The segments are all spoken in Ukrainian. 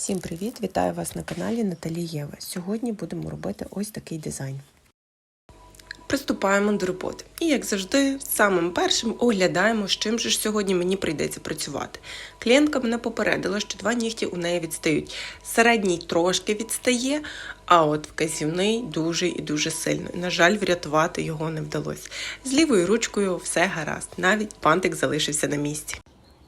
Всім привіт! Вітаю вас на каналі Наталі Єва. Сьогодні будемо робити ось такий дизайн. Приступаємо до роботи. І, як завжди, самим першим оглядаємо, з чим же ж сьогодні мені прийдеться працювати. Клієнтка мене попередила, що два нігті у неї відстають. Середній трошки відстає, а от вказівний дуже і дуже сильно. На жаль, врятувати його не вдалося. З лівою ручкою все гаразд, навіть пантик залишився на місці.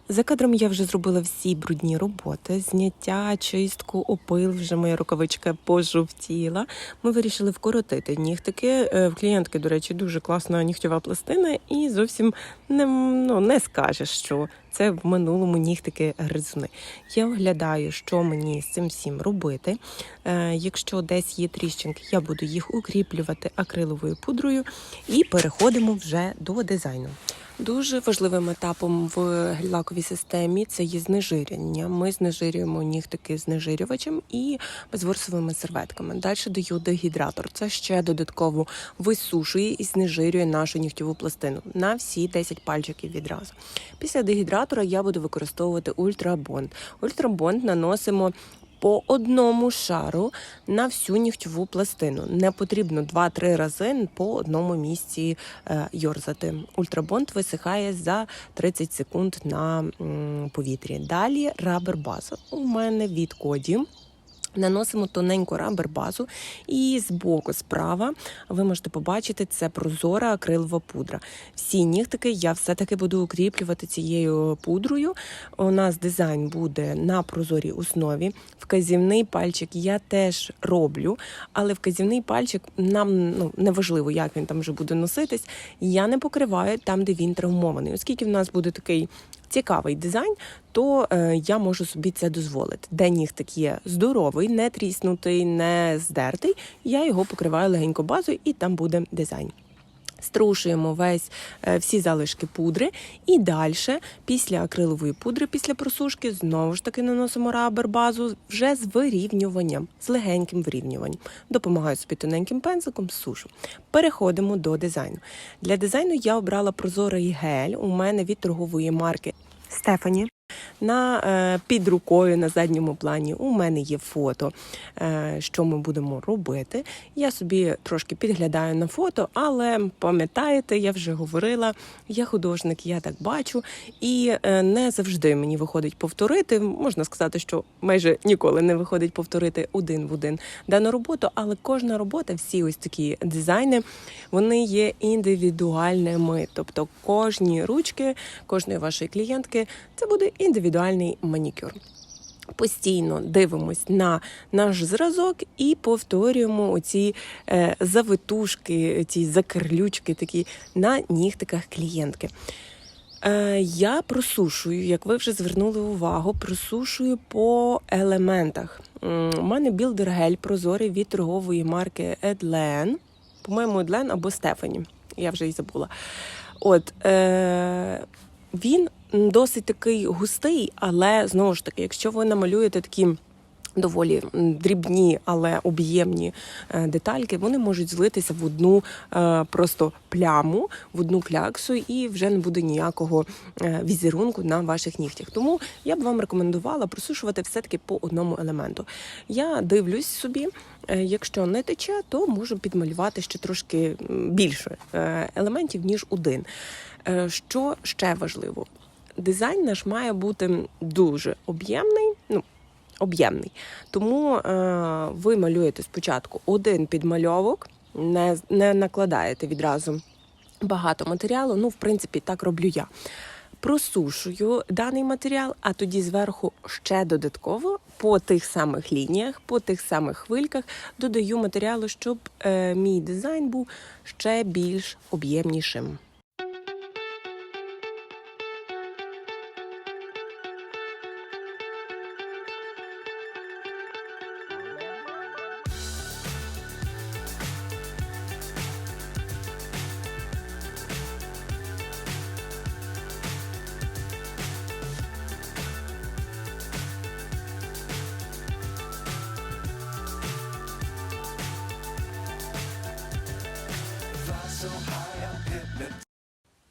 За кадром я вже зробила всі брудні роботи, зняття, чистку, опил, вже моя рукавичка пожовтіла. Ми вирішили вкоротити нігтики. Е, В клієнтки, до речі, дуже класна нігтєва пластина, і зовсім не, ну, не скажеш, що це в минулому нігтики гризуни. Я оглядаю, що мені з цим всім робити. Е, Якщо десь є тріщинки, я буду їх укріплювати акриловою пудрою і переходимо вже до дизайну. Дуже важливим етапом в гель-лаковій системі це є знежирення. Ми знежирюємо нігтики знежирювачем і безворсовими серветками. Далі даю дегідратор. Це ще додатково висушує і знежирює нашу нігтєву пластину на всі 10 пальчиків відразу. Після дегідратора я буду використовувати ультрабонд. Ультрабонд наносимо по одному шару на всю нігтьову пластину. Не потрібно 2-3 рази по одному місці е, йорзати. Ультрабонд висихає за 30 секунд на повітрі. Далі рабер база. У мене від коді. Наносимо тоненьку рабер базу, і збоку справа ви можете побачити це прозора акрилова пудра. Всі нігтики я все-таки буду укріплювати цією пудрою. У нас дизайн буде на прозорій основі. Вказівний пальчик я теж роблю, але вказівний пальчик нам ну не важливо, як він там вже буде носитись. Я не покриваю там, де він травмований, оскільки в нас буде такий. Цікавий дизайн, то е, я можу собі це дозволити. Де нігтик є здоровий, не тріснутий, не здертий. Я його покриваю легенько базою, і там буде дизайн. Струшуємо весь е, всі залишки пудри, і далі, після акрилової пудри, після просушки, знову ж таки наносимо рабер базу вже з вирівнюванням, з легеньким вирівнюванням. Допомагаю собі тоненьким пензиком, сушу. Переходимо до дизайну. Для дизайну я обрала прозорий гель. У мене від торгової марки Стефані. На е, під рукою на задньому плані у мене є фото, е, що ми будемо робити. Я собі трошки підглядаю на фото, але пам'ятаєте, я вже говорила, я художник, я так бачу, і е, не завжди мені виходить повторити. Можна сказати, що майже ніколи не виходить повторити один в один дану роботу, але кожна робота, всі ось такі дизайни, вони є індивідуальними. Тобто кожні ручки, кожної вашої клієнтки, це буде індивідуальний манікюр. Постійно дивимось на наш зразок і повторюємо оці е, завитушки, ці закарлючки такі на нігтиках клієнтки. Е, я просушую, як ви вже звернули увагу, просушую по елементах. У мене білдер гель прозорий від торгової марки Edlen. По-моєму, Edlen або Стефані. Я вже й забула. От е, він досить такий густий, але знову ж таки, якщо ви намалюєте такі. Доволі дрібні, але об'ємні е, детальки, вони можуть злитися в одну е, просто пляму, в одну кляксу, і вже не буде ніякого е, візерунку на ваших нігтях. Тому я б вам рекомендувала просушувати все-таки по одному елементу. Я дивлюсь собі, якщо не тече, то можу підмалювати ще трошки більше елементів, ніж один. Що ще важливо? Дизайн наш має бути дуже об'ємний. Ну, об'ємний. Тому е, ви малюєте спочатку один підмальовок, не, не накладаєте відразу багато матеріалу. Ну, в принципі, так роблю я. Просушую даний матеріал, а тоді зверху ще додатково по тих самих лініях, по тих самих хвильках додаю матеріалу, щоб е, мій дизайн був ще більш об'ємнішим.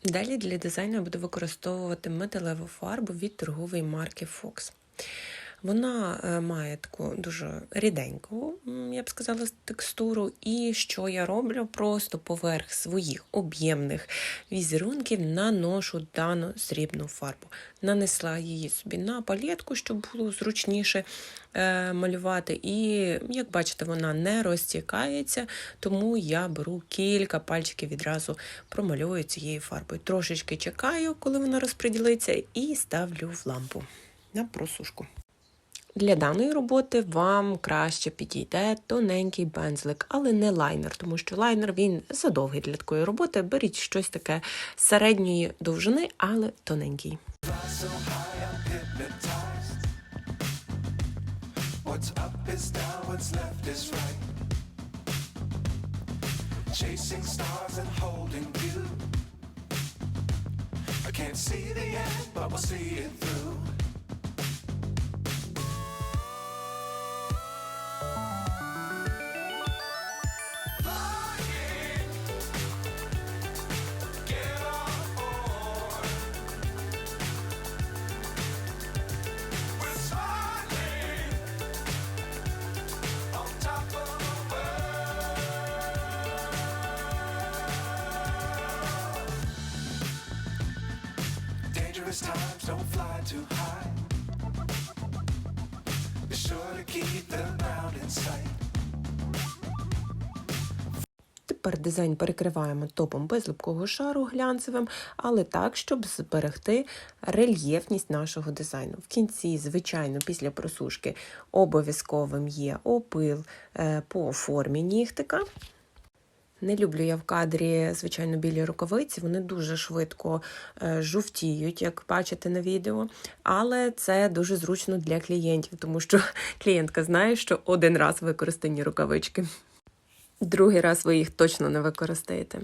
Далі для дизайну я буду використовувати металеву фарбу від торгової марки Fox. Вона е, має таку дуже ріденьку, я б сказала, текстуру. І що я роблю? Просто поверх своїх об'ємних візерунків наношу дану срібну фарбу. Нанесла її собі на палетку, щоб було зручніше е, малювати. І, як бачите, вона не розтікається, тому я беру кілька пальчиків відразу промальовую цією фарбою. Трошечки чекаю, коли вона розподілиться, і ставлю в лампу на просушку. Для даної роботи вам краще підійде тоненький бензлик, але не лайнер, тому що лайнер він задовгий для такої роботи. Беріть щось таке середньої довжини, але тоненький. Chasing stars and holding you. I can't see the end, but we'll see it through. Times don't fly too high. Be sure to keep the ground in sight. Тепер дизайн перекриваємо топом без липкого шару глянцевим, але так, щоб зберегти рельєфність нашого дизайну. В кінці, звичайно, після просушки обов'язковим є опил е, по формі нігтика. Не люблю я в кадрі, звичайно, білі рукавиці, вони дуже швидко е, жовтіють, як бачите на відео. Але це дуже зручно для клієнтів, тому що клієнтка знає, що один раз використані рукавички. Другий раз ви їх точно не використаєте.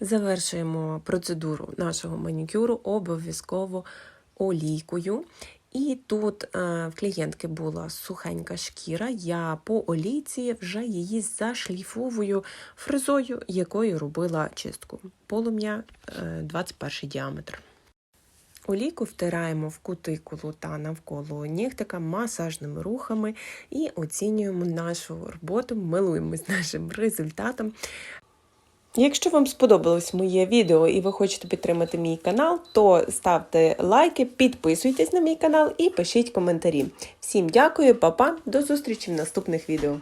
Завершуємо процедуру нашого манікюру обов'язково олійкою. І тут е, в клієнтки була сухенька шкіра. Я по олійці вже її зашліфовую фрезою, якою робила чистку. Полум'я е, 21 діаметр. Олійку втираємо в кутикулу та навколо нігтика масажними рухами і оцінюємо нашу роботу, милуємось нашим результатом. Якщо вам сподобалось моє відео і ви хочете підтримати мій канал, то ставте лайки, підписуйтесь на мій канал і пишіть коментарі. Всім дякую, па-па, до зустрічі в наступних відео.